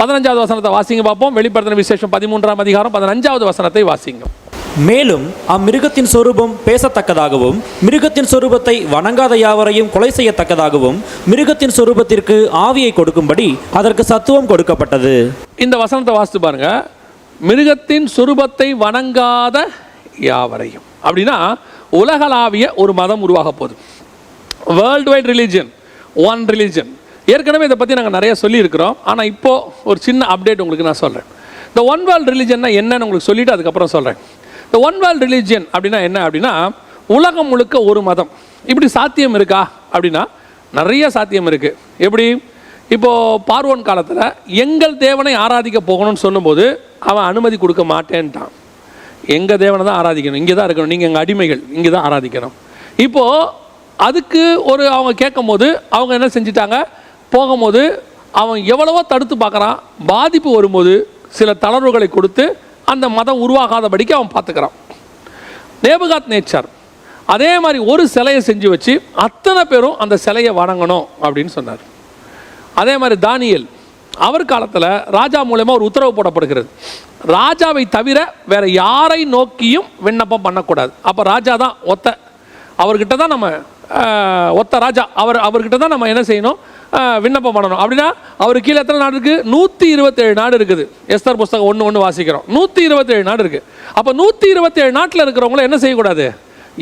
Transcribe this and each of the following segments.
பதினஞ்சாவது வசனத்தை வாசிங்க பார்ப்போம். வெளிப்படுத்தின விசேஷம் பதிமூன்றாம் அதிகாரம் பதினஞ்சாவது வசனத்தை வாசிங்க. மேலும் அம்மிருகத்தின் சொரூபம் பேசத்தக்கதாகவும் மிருகத்தின் சொரூபத்தை வணங்காத யாவரையும் கொலை செய்யத்தக்கதாகவும் மிருகத்தின் சொரூபத்திற்கு ஆவியை கொடுக்கும்படி அதற்கு சத்துவம் கொடுக்கப்பட்டது. இந்த வசனத்தை வாசித்து பாருங்க. மிருகத்தின் சுரூபத்தை வணங்காத யாவரையும். அப்படின்னா உலகளாவிய ஒரு மதம் உருவாக போகுது. World wide religion one religion ஏற்கனவே இதை பற்றி நாங்கள் நிறைய சொல்லியிருக்கிறோம். ஆனால் இப்போது ஒரு சின்ன அப்டேட் உங்களுக்கு நான் சொல்கிறேன் இந்த ஒன் வேர்ல்டு ரிலீஜன்னா என்னன்னு உங்களுக்கு சொல்லிவிட்டு அதுக்கப்புறம் சொல்கிறேன் இந்த ஒன் வேர்ல்டு ரிலீஜன் அப்படின்னா என்ன அப்படின்னா உலகம் முழுக்க ஒரு மதம். இப்படி சாத்தியம் இருக்கா அப்படின்னா நிறைய சாத்தியம் இருக்குது எப்படி? இப்போது பார்வோன் காலத்தில் எங்கள் தேவனை ஆராதிக்க போகணும்னு சொல்லும்போது அவன் அனுமதி கொடுக்க மாட்டேன்ட்டான். எங்கள் தேவனை தான் ஆராதிக்கணும். இங்கே தான் இருக்கணும். நீங்கள் எங்கள் அடிமைகள் இங்கே தான் ஆராதிக்கணும். இப்போது அதுக்கு ஒரு அவங்க கேட்கும்போது அவங்க என்ன செஞ்சிட்டாங்க? போகும்போது அவன் எவ்வளவோ தடுத்து பார்க்குறான். பாதிப்பு வரும்போது சில தளர்வுகளை கொடுத்து அந்த மதம் உருவாகாதபடிக்கு அவன் பார்த்துக்கிறான். நேபுகாத் நேச்சர். அதே மாதிரி ஒரு சிலையை செஞ்சு வச்சு அத்தனை பேரும் அந்த சிலையை வணங்கணும் அப்படின்னு சொன்னார். அதே மாதிரி தானியல் அவர் காலத்தில் ராஜா மூலயமா ஒரு உத்தரவு போடப்படுகிறது. ராஜாவை தவிர வேற யாரை நோக்கியும் விண்ணப்பம் பண்ணக்கூடாது. அப்போ ராஜா தான் ஒத்த. அவர்கிட்ட தான் நம்ம ஒத்த ராஜா. அவர் அவர்கிட்ட தான் நம்ம என்ன செய்யணும்? விண்ணப்பம் பண்ணணும். அப்படின்னா அவர் கீழே எத்தனை நாடு இருக்குது நூற்றி இருபத்தேழு நாடு இருக்குது. எஸ்தர் புஸ்தகம் ஒன்று ஒன்று வாசிக்கிறோம். நூற்றி இருபத்தேழு நாடு இருக்குது அப்போ நூற்றி இருபத்தேழு நாட்டில் இருக்கிறவங்கள என்ன செய்யக்கூடாது?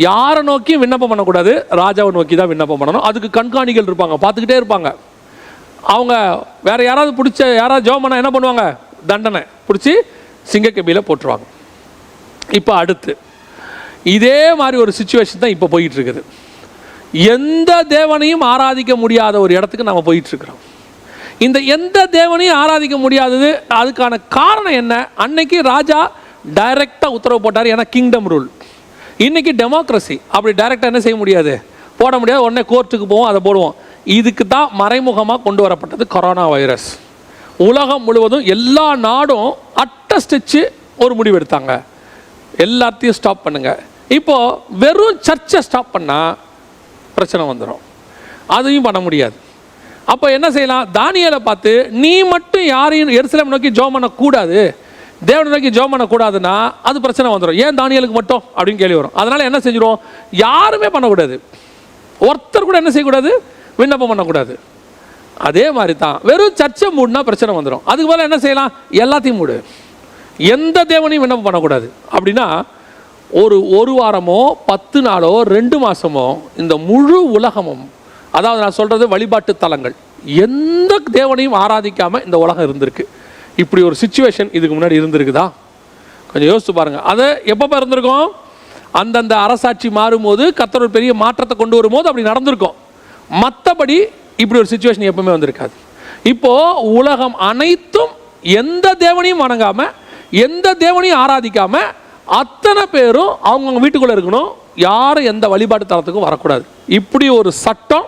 யாரை நோக்கியும் விண்ணப்பம் பண்ணக்கூடாது. ராஜாவை நோக்கி தான் விண்ணப்பம் பண்ணணும். அதுக்கு கண்காணிகள் இருப்பாங்க. பார்த்துக்கிட்டே இருப்பாங்க. அவங்க வேற யாராவது பிடிச்ச யாராவது ஜோம் பண்ணால் என்ன பண்ணுவாங்க? தண்டனை பிடிச்சி சிங்கக்கபியில் போட்டுருவாங்க. இப்போ அடுத்து இதே மாதிரி ஒரு சுச்சுவேஷன் தான் இப்போ போயிட்டு இருக்குது. எந்த தேவனையும் ஆராதிக்க முடியாத ஒரு இடத்துக்கு நம்ம போயிட்டுருக்குறோம். இந்த எந்த தேவனையும் ஆராதிக்க முடியாதது அதுக்கான காரணம் என்ன? அன்னைக்கு ராஜா டைரெக்டாக உத்தரவு போட்டார் ஏன்னா கிங்டம் ரூல் இன்னைக்கு டெமோக்ரஸி அப்படி டைரெக்டாக என்ன செய்ய முடியாது? போட முடியாது. உடனே கோர்ட்டுக்கு போவோம் அதை போடுவோம். இதுக்கு தான் மறைமுகமாக கொண்டு வரப்பட்டது கொரோனா வைரஸ் உலகம் முழுவதும் எல்லா நாடும் அட்டஸ்டிச்சு ஒரு முடிவு எடுத்தாங்க. எல்லாத்தையும் ஸ்டாப் பண்ணுங்கள் இப்போது வெறும் சர்ச்சை ஸ்டாப் பண்ணால் பிரச்சனை வந்துடும் அதையும் பண்ண முடியாது. அப்போ என்ன செய்யலாம்? தானியலை பார்த்து நீ மட்டும் யாரையும் எருசலேம் நோக்கி ஜோம் பண்ணக்கூடாது. தேவனை நோக்கி ஜோம் பண்ணக்கூடாதுன்னா அது பிரச்சனை வந்துடும் ஏன் தானியலுக்கு மட்டும்? அப்படின்னு கேள்வி வரும். அதனால் என்ன செஞ்சிடும் யாருமே பண்ணக்கூடாது. ஒருத்தர் கூட என்ன செய்யக்கூடாது? விண்ணப்பம் பண்ணக்கூடாது. அதே மாதிரி தான் வெறும் சர்ச்சை மூடுனா பிரச்சனை வந்துடும் அதுக்கு மேலே என்ன செய்யலாம்? எல்லாத்தையும் மூடு. எந்த தேவனையும் விண்ணப்பம் பண்ணக்கூடாது. அப்படின்னா ஒரு ஒரு வாரமோ பத்து நாளோ ரெண்டு மாதமோ இந்த முழு உலகமும் அதாவது நான் சொல்கிறது வழிபாட்டு தலங்கள் எந்த தேவனையும் ஆராதிக்காமல் இந்த உலகம் இருந்திருக்கு. இப்படி ஒரு சுச்சுவேஷன் இதுக்கு முன்னாடி இருந்திருக்குதா? கொஞ்சம் யோசிச்சு பாருங்கள் அதை எப்போ இருந்திருக்கும் அந்தந்த அரசாட்சி மாறும்போது கத்தர் ஒரு பெரிய மாற்றத்தை கொண்டு வரும்போது அப்படி நடந்திருக்கும். மற்றபடி இப்படி ஒரு சுச்சுவேஷன் எப்பவுமே வந்திருக்காது. இப்போ உலகம் அனைத்தும் எந்த தேவனையும் வணங்காமல் எந்த தேவனையும் ஆராதிக்காமல் அத்தனை பேரும் அவங்கவுங்க வீட்டுக்குள்ளே இருக்கணும். யாரும் எந்த வழிபாட்டு தரத்துக்கும் வரக்கூடாது. இப்படி ஒரு சட்டம்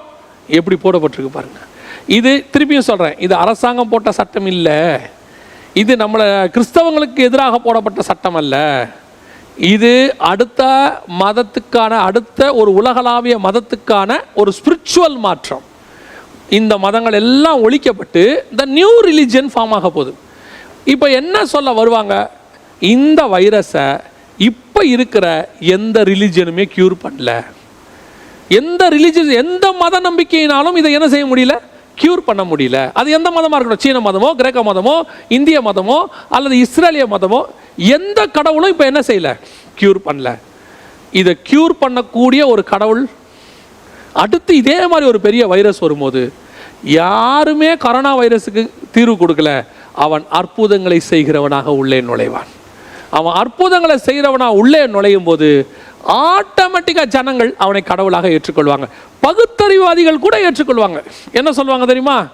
எப்படி போடப்பட்டிருக்கு பாருங்க. இது திருப்பியும் சொல்கிறேன் இது அரசாங்கம் போட்ட சட்டம் இல்லை. இது நம்மளை கிறிஸ்தவங்களுக்கு எதிராக போடப்பட்ட சட்டம் அல்ல. இது அடுத்த மதத்துக்கான அடுத்த ஒரு உலகளாவிய மதத்துக்கான ஒரு ஸ்பிரிச்சுவல் மாற்றம். இந்த மதங்கள் எல்லாம் ஒழிக்கப்பட்டு த நியூ ரிலிஜன் ஃபார்ம் ஆக போகுது. இப்போ என்ன சொல்ல வருவாங்க? இந்த வைரஸை இப்போ இருக்கிற எந்த ரிலிஜனுமே க்யூர் பண்ணல. எந்த ரிலிஜன் எந்த மத நம்பிக்கையினாலும் இதை என்ன செய்ய முடியல? க்யூர் பண்ண முடியல. அது எந்த மதமாக இருக்கணும்? சீன மதமோ கிரேக்க மதமோ இந்திய மதமோ அல்லது இஸ்ரேலிய மதமோ எந்த கடவுளும் இப்போ என்ன செய்யல? க்யூர் பண்ணல. இதை க்யூர் பண்ணக்கூடிய ஒரு கடவுள் அடுத்து இதே மாதிரி ஒரு பெரிய வைரஸ் வரும்போது யாருமே கொரோனா வைரஸுக்கு தீர்வு கொடுக்கல. அவன் அற்புதங்களை செய்கிறவனாக உள்ளே நுழைவான். அவன் அற்புதங்களை செய்கிறவனா உள்ளே நுழையும் போது ஆட்டோமேட்டிக்காக ஜனங்கள் அவனை கடவுளாக ஏற்றுக்கொள்வாங்க. பகுத்தறிவாதிகள் கூட ஏற்றுக்கொள்வாங்க. என்ன சொல்லுவாங்க தெரியுமா?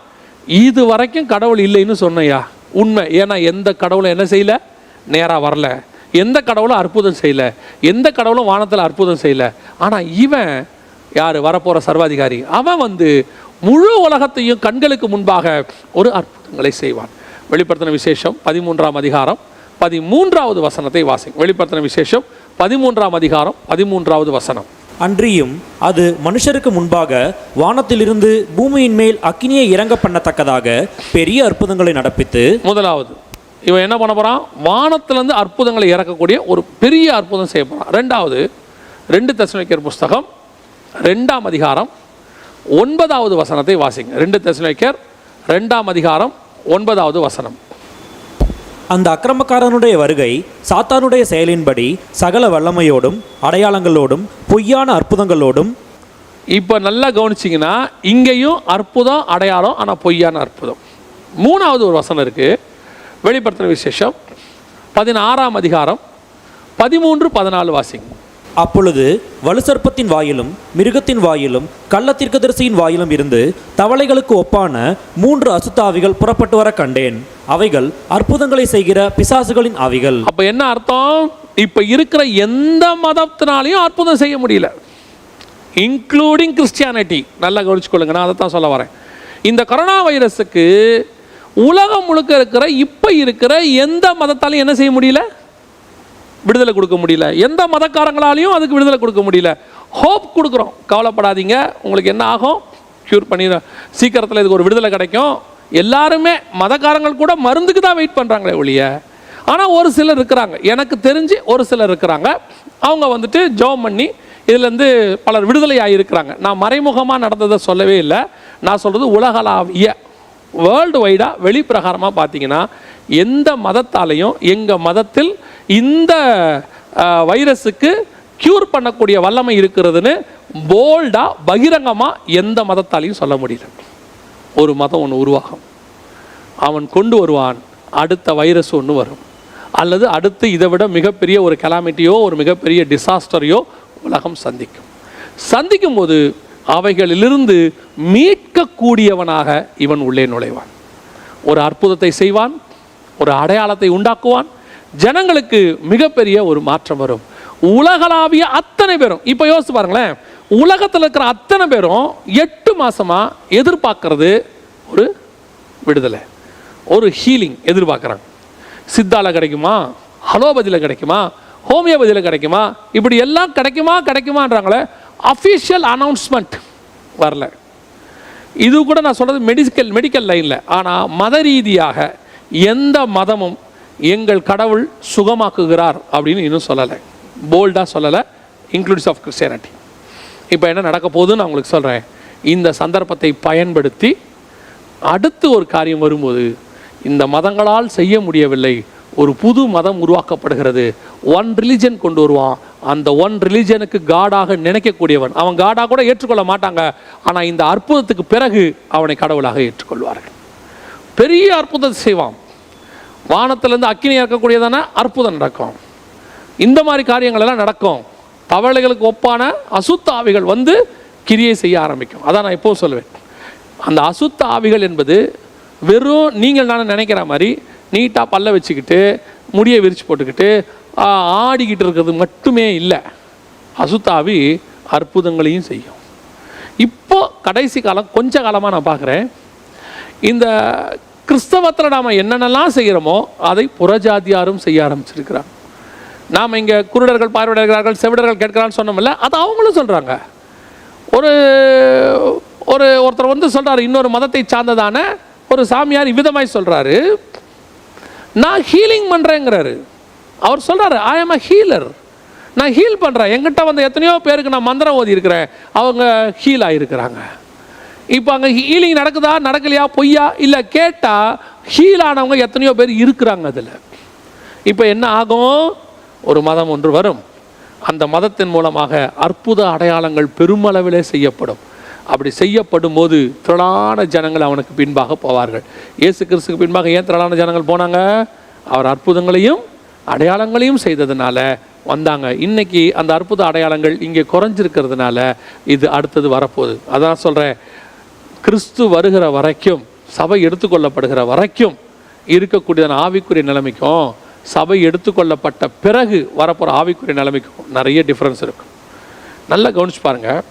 இது வரைக்கும் கடவுள் இல்லைன்னு சொன்னையா உண்மை. ஏன்னா எந்த கடவுளும் என்ன செய்யல? நேராக வரல. எந்த கடவுளும் அற்புதம் செய்யல. எந்த கடவுளும் வானத்தில் அற்புதம் செய்யல. ஆனால் இவன் யார்? வரப்போகிற சர்வாதிகாரி. அவன் வந்து முழு உலகத்தையும் கண்களுக்கு முன்பாக ஒரு அற்புதங்களை செய்வான். வெளிப்படுத்தின விசேஷம் பதிமூன்றாம் அதிகாரம் பதிமூன்றாவது வசனத்தை வாசிங்க. வெளிப்படுத்தின விசேஷம் பதிமூன்றாம் அதிகாரம் பதிமூன்றாவது வசனம். அன்றியும் அது மனுஷருக்கு முன்பாக வானத்திலிருந்து பூமியின் மேல் அக்கினியை இறங்க பண்ணத்தக்கதாக பெரிய அற்புதங்களை நடப்பித்து முதலாவது இவன் என்ன பண்ண போறான்? வானத்திலிருந்து அற்புதங்களை இறக்கக்கூடிய ஒரு பெரிய அற்புதம் செய்ய போறான். ரெண்டாவது ரெண்டு தசனிக்கர் புஸ்தகம் ரெண்டாம் அதிகாரம் ஒன்பதாவது வசனத்தை வாசிங்க. ரெண்டு தசனிக்கர் ரெண்டாம் அதிகாரம் ஒன்பதாவது வசனம். அந்த அக்கிரமக்காரனுடைய வருகை சாத்தானுடைய செயலின்படி சகல வல்லமையோடும் அடையாளங்களோடும் பொய்யான அற்புதங்களோடும். இப்போ நல்லா கவனிச்சிங்கன்னா இங்கேயும் அற்புதம் அடையாளம் ஆனால் பொய்யான அற்புதம். மூணாவது ஒரு வசனம் இருக்குது வெளிப்படுத்தின விசேஷம். பதினாறாம் அதிகாரம். பதிமூன்று பதினாலு வாசிங்க. அப்பொழுது வலுசற்பத்தின் வாயிலும் மிருகத்தின் வாயிலும் கள்ளத்திற்கதரிசியின் வாயிலும் இருந்து தவளைகளுக்கு ஒப்பான மூன்று அசுத்தாவிகள் புறப்பட்டு வர கண்டேன். அவைகள் அற்புதங்களை செய்கிற பிசாசுகளின் ஆவிகள் அப்போ என்ன அர்த்தம்? இப்போ இருக்கிற எந்த மதத்தினாலையும் அற்புதம் செய்ய முடியல. இன்க்ளூடிங் கிறிஸ்டியானிட்டி நல்லா கவனிச்சுக்கொள்ளுங்க நான் அதை தான் சொல்ல வரேன். இந்த கொரோனா வைரஸுக்கு உலகம் முழுக்க இருக்கிற இப்போ இருக்கிற எந்த மதத்தாலையும் என்ன செய்ய முடியல? விடுதலை கொடுக்க முடியல. எந்த மதக்காரங்களாலையும் அதுக்கு விடுதலை கொடுக்க முடியல. ஹோப் கொடுக்குறோம். கவலைப்படாதீங்க. உங்களுக்கு என்ன ஆகும்? க்யூர் பண்ணிட. சீக்கிரத்தில் இதுக்கு ஒரு விடுதலை கிடைக்கும். எல்லாருமே மதக்காரங்கள் கூட மருந்துக்கு தான் வெயிட் பண்ணுறாங்களே ஒழிய. ஆனால் ஒரு சிலர் இருக்கிறாங்க. எனக்கு தெரிஞ்சு ஒரு சிலர் இருக்கிறாங்க. அவங்க வந்துட்டு ஜோம் பண்ணி இதுலேருந்து பலர் விடுதலை ஆகியிருக்கிறாங்க நான் மறைமுகமாக நடந்ததை சொல்லவே இல்லை. நான் சொல்கிறது உலகளாவிய வேர்ல்டு வைடாக வெளிப்பிரகாரமாக பார்த்தீங்கன்னா எந்த மதத்தாலையும் எங்கள் மதத்தில் இந்த வைரஸுக்கு க்யூர் பண்ணக்கூடிய வல்லமை இருக்கிறதுன்னு போல்டாக பகிரங்கமாக எந்த மதத்தாலையும் சொல்ல முடியல. ஒரு மதம் ஒன்று உருவாகும். அவன் கொண்டு வருவான் அடுத்த வைரஸ் ஒன்று வரும். அல்லது அடுத்து இதை விட மிகப்பெரிய ஒரு கெலாமிட்டியோ ஒரு மிகப்பெரிய டிசாஸ்டரையோ உலகம் சந்திக்கும். சந்திக்கும் போது அவைகளிலிருந்து மீட்கக்கூடியவனாக இவன் உள்ளே நுழைவான். ஒரு அற்புதத்தை செய்வான் ஒரு அடையாளத்தை உண்டாக்குவான். ஜனங்களுக்கு மிகப்பெரிய ஒரு மாற்றம் வரும். உலகளாவிய அத்தனை பேரும் இப்போ யோசிச்சு பாருங்களேன் உலகத்தில் இருக்கிற அத்தனை பேரும் எட்டு மாதமாக எதிர்பார்க்கறது ஒரு விடுதலை ஒரு ஹீலிங் எதிர்பார்க்குறாங்க. சித்தால கிடைக்குமா? ஹலோபதியில் கிடைக்குமா? ஹோமியோபதியில் கிடைக்குமா? இப்படி எல்லாம் கிடைக்குமா கிடைக்குமான்றாங்களே அஃபிஷியல் அனௌன்ஸ்மெண்ட் வரல. இது கூட நான் சொல்கிறது மெடிக்கல் மெடிக்கல் லைனில் ஆனால் மத ரீதியாக எந்த மதமும் எங்கள் கடவுள் சுகமாக்குகிறார் அப்படின்னு இன்னும் சொல்லலை. போல்டாக சொல்லலை. இன்க்ளூட்ஸ் ஆஃப் கிறிஸ்டியானிட்டி இப்போ என்ன நடக்க போகுதுன்னு நான் உங்களுக்கு சொல்கிறேன் இந்த சந்தர்ப்பத்தை பயன்படுத்தி அடுத்து ஒரு காரியம் வரும்போது இந்த மதங்களால் செய்ய முடியவில்லை. ஒரு புது மதம் உருவாக்கப்படுகிறது. ஒன் ரிலிஜன் கொண்டு வருவான். அந்த ஒன் ரிலிஜனுக்கு காடாக நினைக்கக்கூடியவன். அவன் காடாக கூட ஏற்றுக்கொள்ள மாட்டாங்க. ஆனால் இந்த அற்புதத்துக்கு பிறகு அவனை கடவுளாக ஏற்றுக்கொள்வார்கள். பெரிய அற்புதத்தை செய்வான். வானத்திலேருந்து அக்கினி இறக்கக்கூடியதான அற்புதம் நடக்கும். இந்த மாதிரி காரியங்கள் எல்லாம் நடக்கும். தவளைகளுக்கு ஒப்பான அசுத்த ஆவிகள் வந்து கிரியை செய்ய ஆரம்பிக்கும். அதான் நான் இப்போது சொல்லுவேன் அந்த அசுத்த ஆவிகள் என்பது வெறும் நீங்கள் நான் நினைக்கிற மாதிரி நீட்டாக பல்ல வச்சுக்கிட்டு முடியை விரித்து போட்டுக்கிட்டு ஆடிக்கிட்டு இருக்கிறது மட்டுமே இல்லை. அசுத்தாவி அற்புதங்களையும் செய்யும். இப்போ கடைசி காலம் கொஞ்ச காலமாக நான் பார்க்குறேன் இந்த கிறிஸ்தவத்தில் நாம் என்னென்னலாம் செய்கிறோமோ அதை புறஜாதியாரும் செய்ய ஆரம்பிச்சிருக்கிறாங்க. நாம் இங்கே குருடர்கள் பார்வையிடுகிறார்கள் செவிடர்கள் கேட்கிறான்னு சொன்னோம்ல அது அவங்களும் சொல்கிறாங்க ஒரு ஒரு ஒருத்தர் வந்து சொல்கிறார் இன்னொரு மதத்தை சார்ந்ததான ஒரு சாமியார் இவ்விதமாய் சொல்கிறாரு நான் ஹீலிங் பண்ணுறேங்கிறாரு அவர் சொல்கிறாரு ஐ எம் அ ஹீலர் நான் ஹீல் பண்ணுறேன் என்கிட்ட வந்து எத்தனையோ பேருக்கு நான் மந்திரம் ஓதி இருக்கிறேன் அவங்க ஹீல் ஆகிருக்கிறாங்க இப்போ அங்கே ஹீலிங் நடக்குதா நடக்கலையா பொய்யா? இல்லை கேட்டால் ஹீல் ஆனவங்க எத்தனையோ பேர் இருக்கிறாங்க அதில். இப்போ என்ன ஆகும்? ஒரு மதம் ஒன்று வரும். அந்த மதத்தின் மூலமாக அற்புத அடையாளங்கள் பெருமளவிலே செய்யப்படும். அப்படி செய்யப்படும் போது திரளான ஜனங்கள் அவனுக்கு பின்பாக போவார்கள். இயேசு கிறிஸ்துக்கு பின்பாக ஏன் திரளான ஜனங்கள் போனாங்க? அவர் அற்புதங்களையும் அடையாளங்களையும் செய்ததுனால வந்தாங்க. இன்னைக்கு அந்த அற்புத அடையாளங்கள் இங்கே குறைஞ்சிருக்கிறதுனால இது அடுத்தது வரப்போகுது. அதான் சொல்கிறேன் கிறிஸ்து வருகிற வரைக்கும் சபை எடுத்துக்கொள்ளப்படுகிற வரைக்கும் இருக்கக்கூடியதான ஆவிக்குரிய நிலைமைக்கும் சபை எடுத்துக்கொள்ளப்பட்ட பிறகு வரப்போகிற ஆவிக்குரிய நிலைமைக்கும் நிறைய டிஃப்ரென்ஸ் இருக்கும் நல்லா கவனிச்சு பாருங்கள்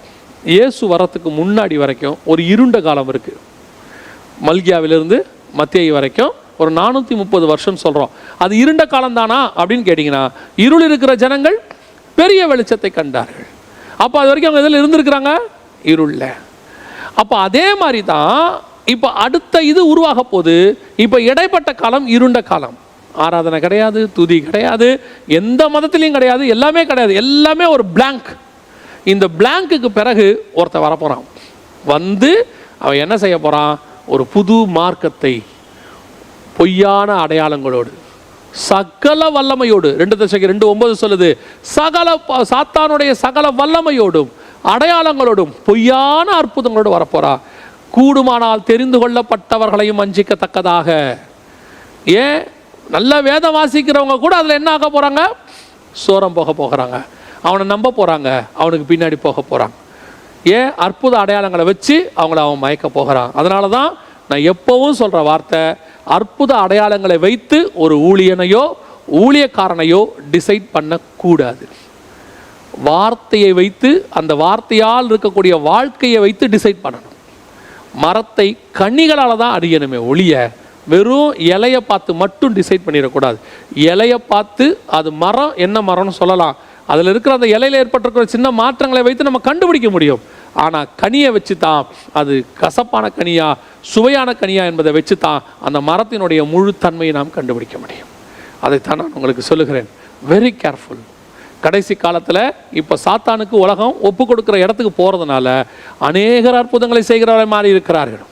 இயேசு வரத்துக்கு முன்னாடி வரைக்கும் ஒரு இருண்ட காலம் இருக்குது மல்கியாவிலிருந்து மத்திய வரைக்கும் ஒரு நானூற்றி முப்பது வருஷம் சொல்கிறோம் அது இருண்ட காலம் தானா அப்படின்னு கேட்டிங்கன்னா இருள் இருக்கிற ஜனங்கள் பெரிய வெளிச்சத்தை கண்டார்கள். அப்போ அது வரைக்கும் அவங்க இதில் இருந்திருக்கிறாங்க? இருளில். அப்போ அதே மாதிரி தான் இப்போ அடுத்த இது உருவாக போகுது. இப்போ இடைப்பட்ட காலம் இருண்ட காலம். ஆராதனை கிடையாது துதி கிடையாது எந்த மதத்துலேயும் கிடையாது எல்லாமே கிடையாது. எல்லாமே ஒரு பிளாங்க் இந்த blank-க்கு பிறகு ஒருத்தன் வரப்போகிறான் வந்து அவன் என்ன செய்ய போகிறான் ஒரு புது மார்க்கத்தை பொய்யான அடையாளங்களோடு சகல வல்லமையோடு ரெண்டு தசைக்கு ரெண்டு ஒன்பது சொல்லுது சகல ப- சாத்தானுடைய சகல வல்லமையோடும் அடையாளங்களோடும் பொய்யான அற்புதங்களோடு வரப்போறா கூடுமானால் தெரிந்து கொள்ளப்பட்டவர்களையும் வஞ்சிக்கத்தக்கதாக. ஏன்? நல்ல வேதம் வாசிக்கிறவங்க கூட அதில் என்ன ஆக போகிறாங்க சோரம் போக போகிறாங்க. அவனை நம்ப போகிறாங்க அவனுக்கு பின்னாடி போக போகிறாங்க ஏன்? அற்புத அடையாளங்களை வச்சு அவங்கள அவன் மயக்க போகிறான். அதனால தான் நான் எப்போவும் சொல்கிற வார்த்தை அற்புத அடையாளங்களை வைத்து ஒரு ஊழியனையோ ஊழியக்காரனையோ டிசைட் பண்ணக்கூடாது. வார்த்தையை வைத்து அந்த வார்த்தையால் இருக்கக்கூடிய வாழ்க்கையை வைத்து டிசைட் பண்ணணும். மரத்தை கனிகளால் தான் அறியணுமே ஒழிய வெறும் இலையை பார்த்து மட்டும் டிசைட் பண்ணிடக்கூடாது. இலையை பார்த்து அது மரம் என்ன மரம்னு சொல்லலாம். அதில் இருக்கிற அந்த இலையில ஏற்பட்டிருக்கிற சின்ன மாற்றங்களை வைத்து நம்ம கண்டுபிடிக்க முடியும். ஆனால் கனியை வச்சு தான் அது கசப்பான கனியா சுவையான கனியா என்பதை வச்சு தான் அந்த மரத்தினுடைய முழு தன்மையை நாம் கண்டுபிடிக்க முடியும். அதைத்தான் நான் உங்களுக்கு சொல்லுகிறேன். வெரி கேர்ஃபுல் கடைசி காலத்தில் இப்போ சாத்தானுக்கு உலகம் ஒப்பு கொடுக்குற இடத்துக்கு போகிறதுனால அநேகர் அற்புதங்களை செய்கிறவரை மாறி இருக்கிறார்கள்.